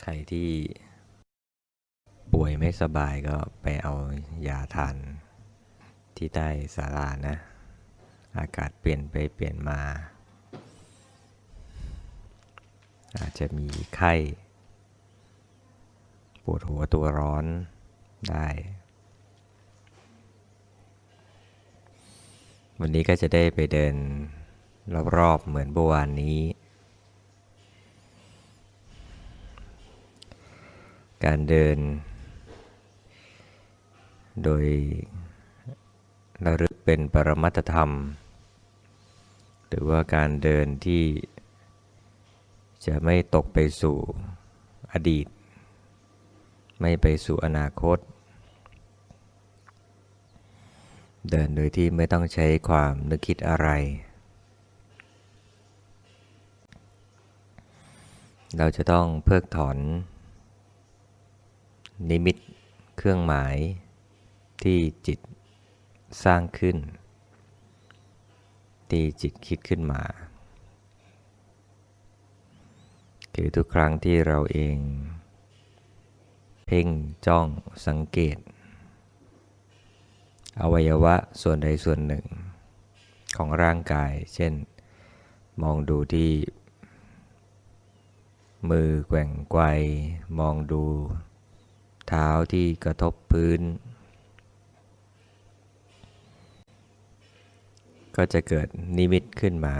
ใครที่ป่วยไม่สบายก็ไปเอายาทานที่ใต้ศาลานะ อากาศเปลี่ยนไปเปลี่ยนมา อาจจะมีไข้ ปวดหัวตัวร้อนได้ วันนี้ก็จะได้ไปเดินรอบๆเหมือนเมื่อวานนี้ การเดิน โดยระลึกเป็นปรมัตธรรม หรือว่าการเดินที่จะไม่ตกไปสู่อดีต ไม่ไปสู่อนาคต เดินโดยที่ไม่ต้องใช้ความนึกคิดอะไร เราจะต้องเพิกถอน นิมิตเครื่องหมายที่จิตสร้างขึ้น ที่จิตคิดขึ้นมา คือทุกครั้งที่เราเอง เพ่งจ้องสังเกต อวัยวะส่วนใดส่วนหนึ่ง ของร่างกาย เช่น มองดูที่ มือแกว่งไกวมองดู เท้าที่กระทบพื้น ก็จะเกิดนิมิตขึ้นมา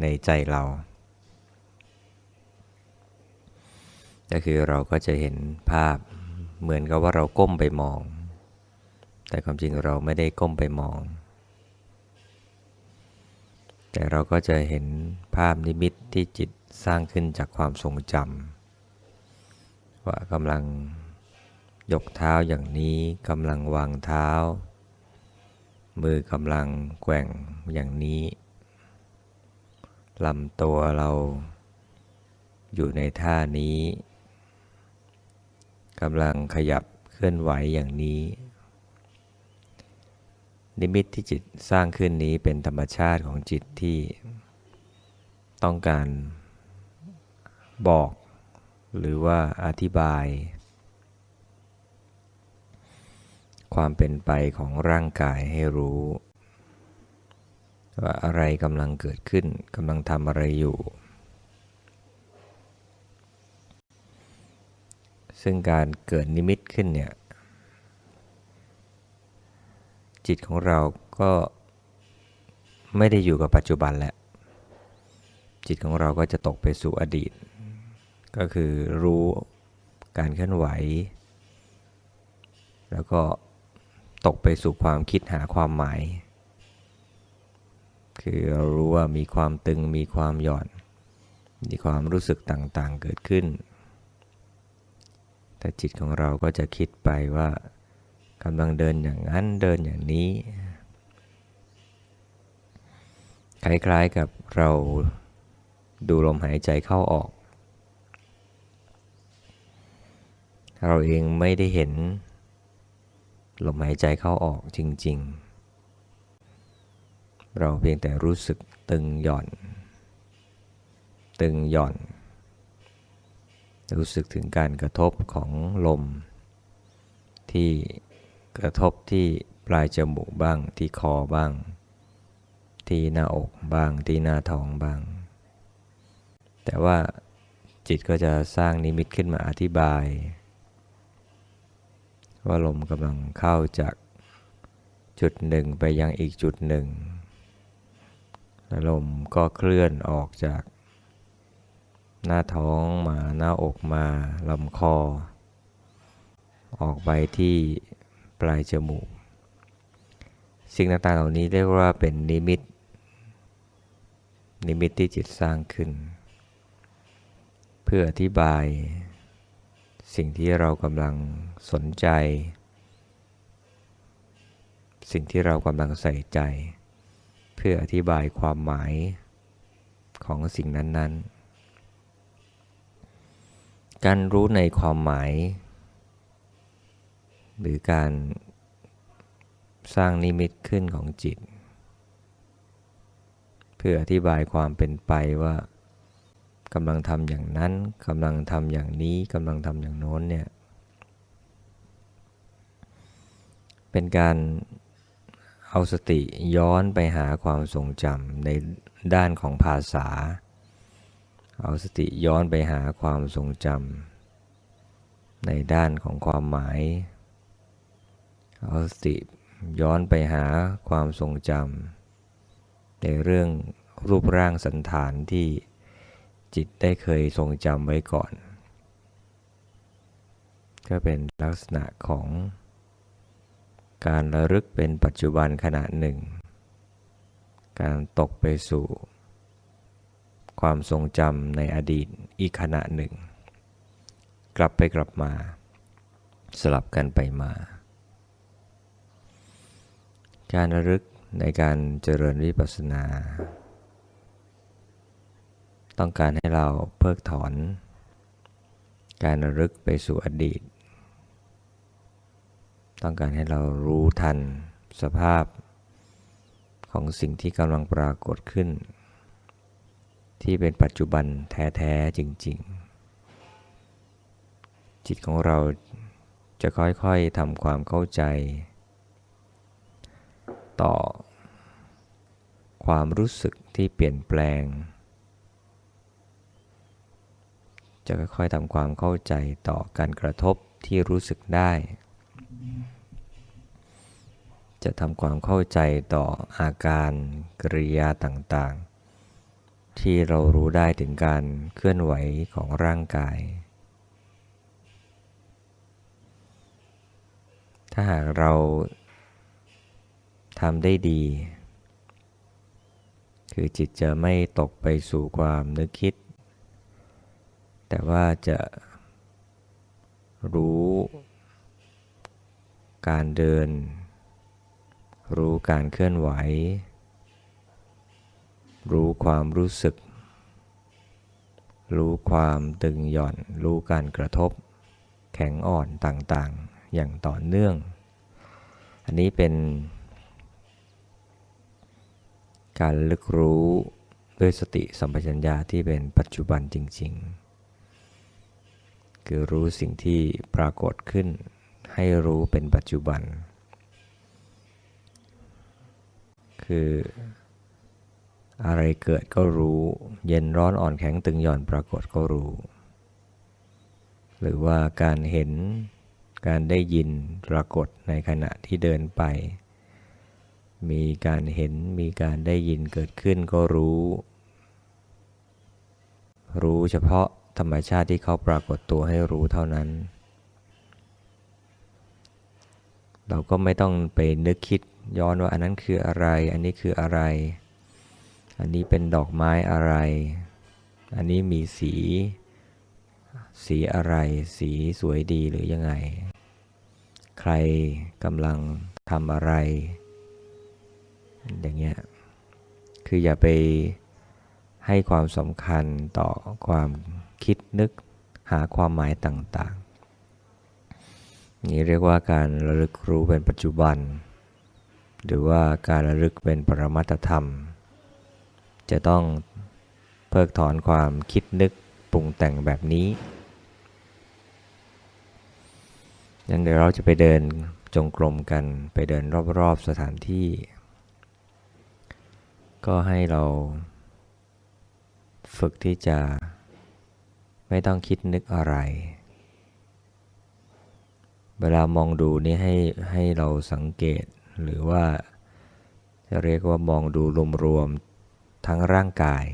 ในใจเรา ก็คือเราก็จะเห็นภาพเหมือนกับว่าเราก้มไปมอง แต่ความจริงเราไม่ได้ก้มไปมอง แต่เราก็จะเห็นภาพนิมิตที่จิตสร้างขึ้นจากความทรงจำว่ากำลัง ยกเท้าอย่างนี้กำลังวางเท้า มือกำลังแกว่งอย่างนี้ลำตัวเราอยู่ในท่านี้กำลังขยับเคลื่อนไหวอย่างนี้ นิมิตที่จิตสร้างขึ้นนี้เป็นธรรมชาติของจิตที่ ต้องการบอก หรือว่าอธิบาย ความเป็นไปของร่างกายให้รู้ ว่าอะไรกำลังเกิดขึ้นกำลังทำอะไรอยู่ ซึ่งการเกิดนิมิตขึ้นเนี่ย จิตของเราก็ไม่ได้อยู่กับปัจจุบันแหละ จิตของเราก็จะตกไปสู่อดีต ก็คือรู้การเคลื่อนไหว แล้วก็ ตกไปสู่ความคิดหาความหมาย คือเรารู้ว่ามีความตึงมีความหย่อน มีความรู้สึกต่างๆเกิดขึ้น แต่จิตของเราก็จะคิดไปว่ากำลังเดินอย่างนั้นเดินอย่างนี้ คล้ายๆกับเราดูลมหายใจเข้าออก เราเองไม่ได้เห็น ลมหายใจเข้าออกจริง ๆ เราเพียงแต่รู้สึกตึงหย่อน ตึงหย่อน รู้สึกถึงการกระทบของลม ที่กระทบที่ปลายจมูกบ้างที่คอบ้าง ที่หน้าอกบ้างที่หน้าท้องบ้าง แต่ว่าจิตก็จะสร้างนิมิตขึ้นมาอธิบาย ว่าลมกำลังเข้าจากจุดหนึ่งไปยังอีกจุดหนึ่งละลมก็เคลื่อนออกจาก หน้าท้องมาหน้าอกมาลำคอ ออกไปที่ปลายจมูก สิ่งต่างๆเหล่านี้เรียกว่าเป็นนิมิต นิมิตที่จิตสร้างขึ้น เพื่ออธิบาย สิ่งที่เรากำลังสนใจ สิ่งที่เรากำลังใส่ใจ เพื่ออธิบายความหมายของสิ่งนั้น ๆ การรู้ในความหมาย หรือการสร้างนิมิตขึ้นของจิต เพื่ออธิบายความเป็นไปว่า กำลังทำอย่างนั้นกำลังทำอย่างนี้กำลังทำอย่างโน้นเนี่ยเป็นการเอาสติย้อนไปหาความทรงจำในด้านของภาษา เอาสติย้อนไปหาความทรงจำในด้านของความหมาย เอาสติย้อนไปหาความทรงจำในเรื่องรูปร่างสันฐานที่ จิตได้เคยทรงจำไว้ก่อน ก็เป็นลักษณะของการระลึกเป็นปัจจุบันขณะหนึ่ง การตกไปสู่ ความทรงจำในอดีตอีกขณะหนึ่ง กลับไปกลับมา สลับกันไปมา การระลึกในการเจริญวิปัสสนา ต้องการให้เราเพิกถอน การระลึกไปสู่อดีต ต้องการให้เรารู้ทันสภาพของสิ่งที่กำลังปรากฏขึ้น ที่เป็นปัจจุบันแท้ๆจริง ๆ จิตของเราจะค่อยๆทำความเข้าใจ ต่อความรู้สึกที่เปลี่ยนแปลง จะค่อยๆทำความเข้าใจต่อการกระทบที่รู้สึกได้ จะทำความเข้าใจต่ออาการกริยาต่างๆ ที่เรารู้ได้ถึงการเคลื่อนไหวของร่างกาย ถ้าหากเราทำได้ดี คือจิตจะไม่ตกไปสู่ความนึกคิด แต่ว่าจะรู้การเดิน รู้การเคลื่อนไหว รู้ความรู้สึก รู้ความตึงหย่อน รู้การกระทบ แข็งอ่อนต่างๆ อย่างต่อเนื่อง อันนี้เป็นการลึกรู้ด้วยสติสัมปชัญญะที่เป็นปัจจุบันจริง ๆ คือรู้สิ่งที่ปรากฏขึ้น ให้รู้เป็นปัจจุบัน คืออะไรเกิดก็รู้ เย็นร้อนอ่อนแข็งตึงหย่อนปรากฏก็รู้ หรือว่าการเห็นการได้ยินปรากฏในขณะที่เดินไป มีการเห็นมีการได้ยินเกิดขึ้นก็รู้ รู้เฉพาะ รรมชาติที่เขาปรากฏตัวให้รู้เท่านั้น เราก็ไม่ต้องไปนึกคิดย้อนว่าอันนั้นคืออะไร อันนี้คืออะไร อันนี้เป็นดอกไม้อะไร อันนี้มีสี สีอะไร สีสวยดีหรือยังไง ใครกำลังทำอะไร อย่างเงี้ย คืออย่าไป ให้ความสำคัญต่อความคิดนึกหาความหมายต่างๆ นี่เรียกว่าการระลึกรู้เป็นปัจจุบัน หรือว่าการระลึกเป็นปรมัตธรรม จะต้องเพิกถอนความคิดนึกปรุงแต่งแบบนี้งั้นเดี๋ยวเราจะไปเดินจงกรมกันไปเดินรอบๆสถานที่ ก็ให้เรา ฝึกที่จะไม่ต้องคิดนึกอะไร เวลามองดูนี่ให้ให้เราสังเกต หรือว่าจะเรียกว่ามองดูรวมๆทั้งร่างกาย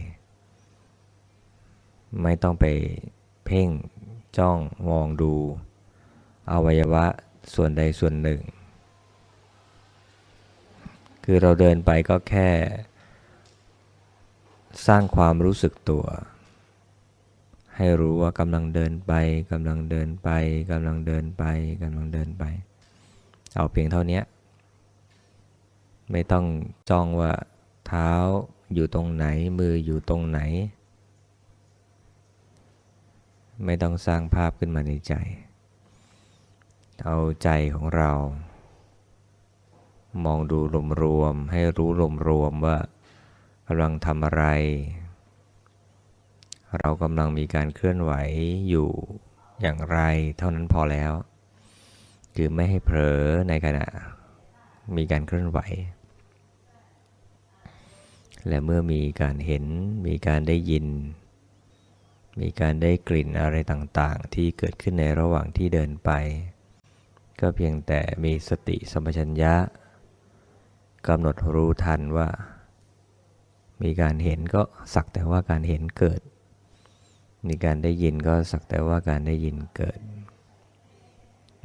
ไม่ต้องไปเพ่งจ้องมองดูอวัยวะส่วนใดส่วนหนึ่ง คือเราเดินไปก็แค่ สร้างความรู้สึกตัว ให้รู้ว่ากำลังเดินไปกำลังเดินไปกำลังเดินไปกำลังเดินไป เอาเพียงเท่านี้ไม่ต้องจ้องว่าเท้าอยู่ตรงไหนมืออยู่ตรงไหน ไม่ต้องสร้างภาพขึ้นมาในใจ เอาใจของเรา มองดูรวมๆให้รู้รวมๆว่า กำลังทำอะไร เรากำลังมีการเคลื่อนไหวอยู่อย่างไรเท่านั้นพอแล้ว คือไม่ให้เผลอในขณะมีการเคลื่อนไหว และเมื่อมีการเห็นมีการได้ยิน มีการได้กลิ่นอะไรต่างๆ ที่เกิดขึ้นในระหว่างที่เดินไป ก็เพียงแต่มีสติสัมปชัญญะกำหนดรู้ทันว่า มีการเห็นก็สักแต่ว่าการเห็นเกิด มีการได้ยินก็สักแต่ว่าการได้ยินเกิด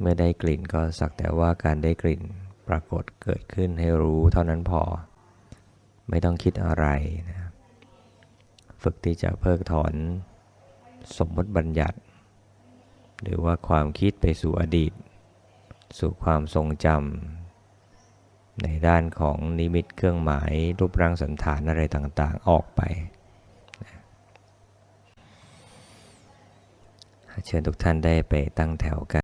เมื่อได้กลิ่นก็สักแต่ว่าการได้กลิ่นปรากฏเกิดขึ้นให้รู้เท่านั้นพอ ไม่ต้องคิดอะไรนะฝึกที่จะเพิกถอน สมมติบัญญัติ หรือว่าความคิดไปสู่อดีต สู่ความทรงจำ ในด้านของนิมิตเครื่องหมายรูปร่างสันฐานอะไรต่างๆออกไป เชิญทุกท่านได้ไปตั้งแถวกัน